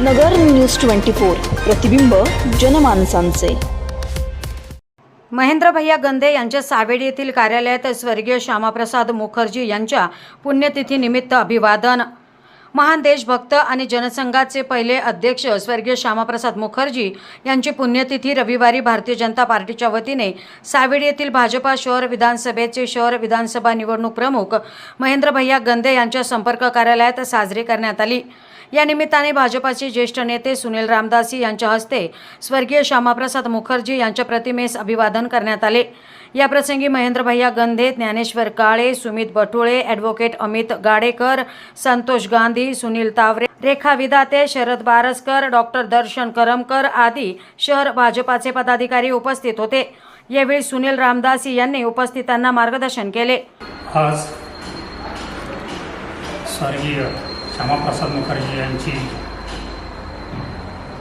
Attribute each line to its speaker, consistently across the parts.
Speaker 1: नगर news twenty four प्रतिबिंब जनमानसांचे.
Speaker 2: महेंद्र भैया गंदे यांच्या सावेडी येथील कार्यालयात स्वर्गीय श्यामाप्रसाद मुखर्जी यांच्या पुण्यतिथीनिमित्त अभिवादन महान देशभक्त आणि जनसंघाचे पहिले अध्यक्ष स्वर्गीय श्यामाप्रसाद मुखर्जी यांची पुण्यतिथी रविवारी भारतीय जनता पार्टीच्या वतीने सावेड येथील भाजपा शहर विधानसभेचे शहर विधानसभा निवडणूक प्रमुख महेंद्र भैया गंदे यांच्या संपर्क कार्यालयात साजरी करण्यात आली. या निमित्ताने भाजपाचे ज्येष्ठ नेते सुनील रामदासी यांच्या हस्ते स्वर्गीय श्यामाप्रसाद मुखर्जी यांच्या प्रतिमेस अभिवादन करण्यात आले. या प्रसंगी महेंद्र भैया गंधे ज्ञानेश्वर काळे सुमित बटुळे ॲडव्होकेट अमित गाडेकर संतोष गांधी सुनील तावरे रेखा विदाते शरद बारसकर डॉक्टर दर्शन करमकर आदी शहर भाजपाचे पदाधिकारी उपस्थित होते. यावेळी सुनील रामदासी यांनी उपस्थितांना मार्गदर्शन केले.
Speaker 3: आज स्वर्गीय श्यामाप्रसाद मुखर्जी यांची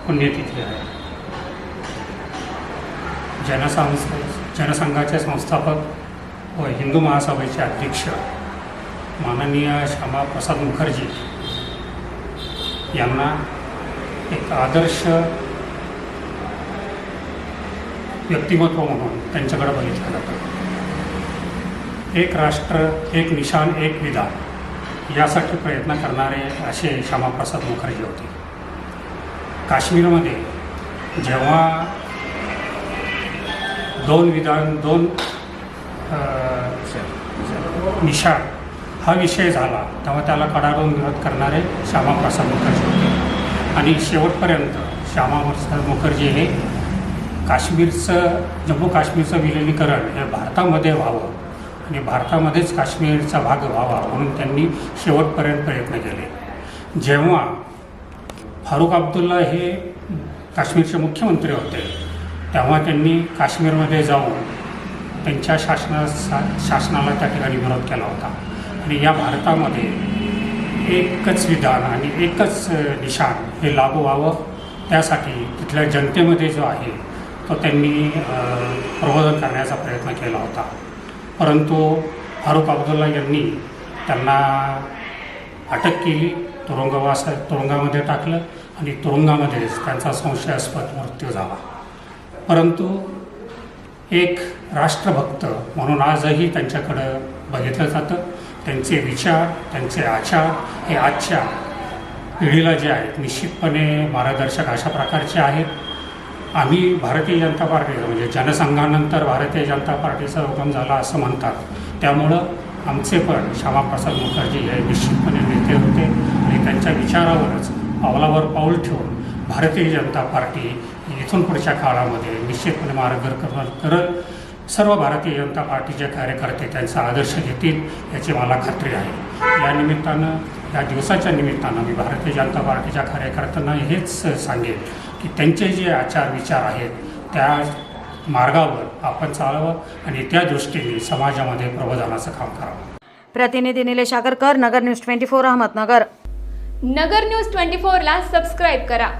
Speaker 3: पुण्यतिथी आहे. जनसंघ जनसंघाचे संस्थापक व हिंदू महासभेचे अध्यक्ष माननीय श्यामाप्रसाद मुखर्जी यांना एक आदर्श व्यक्तिमत्व म्हणून त्यांच्याकडे बघितलं जातं. एक राष्ट्र एक निशान एक विधान यासाठी प्रयत्न करणारे असे श्यामाप्रसाद मुखर्जी होते. काश्मीरमध्ये जेव्हा दोन विधान दोन निशा हा विषय झाला. तेव्हा त्याला कडाडून विरोध करणारे श्यामाप्रसाद मुखर्जी होते. आणि शेवटपर्यंत श्यामाप्रसाद मुखर्जी हे काश्मीरचं जम्मू काश्मीरचं विलिनीकरण हे भारतामध्ये व्हावं आणि भारतामध्येच काश्मीरचा भाग व्हावा म्हणून त्यांनी शेवटपर्यंत प्रयत्न केले. जेव्हा फारुख अब्दुल्ला हे काश्मीरचे मुख्यमंत्री होते तेव्हा त्यांनी काश्मीरमध्ये जाऊन त्यांच्या शासना शासनाला त्या ठिकाणी विरोध केला होता. आणि या भारतामध्ये एकच विधान आणि एकच निशाण हे लागू व्हावं. त्यासाठी तिथल्या जनतेमध्ये जो आहे तो त्यांनी प्रबोधन करण्याचा प्रयत्न केला होता. परंतु फारुख अब्दुल्ला यांनी त्यांना अटक केली तुरुंगवास तुरुंगामध्ये टाकलं आणि तुरुंगामध्येच त्यांचा संशयास्पद मृत्यू झाला. परंतु एक राष्ट्रभक्त म्हणून आजही त्यांच्याकडं बघितलं जातं. त्यांचे विचार त्यांचे आचार हे आजच्या पिढीला जे आहेत निश्चितपणे मार्गदर्शक अशा प्रकारचे आहेत. आम्ही भारतीय जनता पार्टीचं म्हणजे जनसंघानंतर भारतीय जनता पार्टीचा उगम झाला असं म्हणतात. त्यामुळं आमचे पण श्यामाप्रसाद मुखर्जी हे निश्चितपणे नेते होते आणि त्यांच्या विचारावरच पावलावर पाऊल ठेवून भारतीय जनता पार्टी इथून पुढच्या काळामध्ये निश्चितपणे मार्गदर्शन करत सर्व भारतीय जनता पार्टीचे कार्यकर्ते त्यांचा आदर्श घेतील याची मला खात्री आहे. या निमित्तानं या दिवसाच्या निमित्तानं मी भारतीय जनता पार्टीच्या कार्यकर्त्यांना हेच सांगेन की त्यांचे जे आचार विचार आहेत त्या मार्गावर आपण चालावं आणि त्या दृष्टीने समाजामध्ये प्रबोधनाचं काम करावं.
Speaker 2: प्रतिनिधी Nilesh Agarkar Nagar news twenty four Ahmednagar.
Speaker 4: Nagar news twenty फोरला सबस्क्राईब करा.